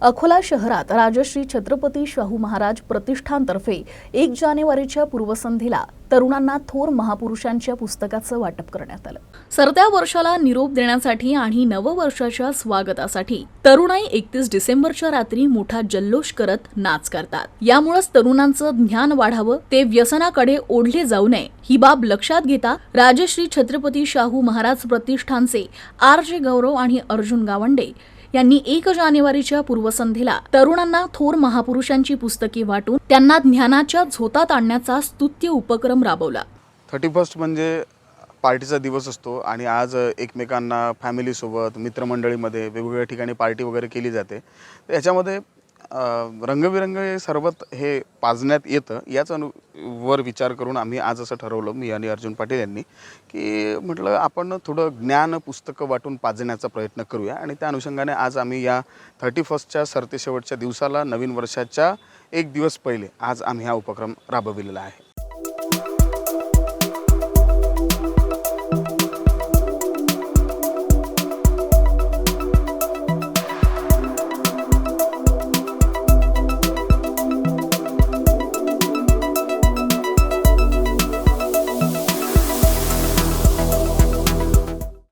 अकोला शहरात राजश्री छत्रपती शाहू महाराज प्रतिष्ठानतर्फे एक जानेवारीच्या पूर्वसंध्येला तरुणांना थोर महापुरुषांच्या पुस्तकाचं वाटप करण्यात आलं. सरत्या वर्षाला निरोप देण्यासाठी आणि नववर्षाच्या स्वागतासाठी तरुणाई एकतीस डिसेंबरच्या रात्री मोठा जल्लोष करत नाच करतात. यामुळेच तरुणांचं ज्ञान वाढावं ते व्यसनाकडे ओढले जाऊ नये ही बाब लक्षात घेता राजश्री छत्रपती शाहू महाराज प्रतिष्ठानचे आर जे गौरव आणि अर्जुन गावंडे यांनी एक जानेवारीच्या पूर्वसंध्येला तरुणांना थोर महापुरुषांची पुस्तके वाटून त्यांना ज्ञानाच्या झोतात आणण्याचा स्तुत्य उपक्रम राबवला. थर्टी फर्स्ट म्हणजे पार्टीचा दिवस असतो आणि आज एकमेकांना फॅमिलीसोबत मित्रमंडळीमध्ये वेगवेगळ्या ठिकाणी पार्टी वगैरे केली जाते. याच्यामध्ये रंगबिरंग हे सरबत हे पाजण्यात येतं याच अनु वर विचार करून आम्ही आज असं ठरवलं मी आणि अर्जुन पाटील यांनी की म्हटलं आपण थोडं ज्ञान पुस्तकं वाटून पाजण्याचा प्रयत्न करूया आणि त्या अनुषंगाने आज आम्ही या थर्टी फर्स्टच्या सरतेशेवटच्या दिवसाला नवीन वर्षाच्या एक दिवस पहिले आज आम्ही हा उपक्रम राबविलेला आहे.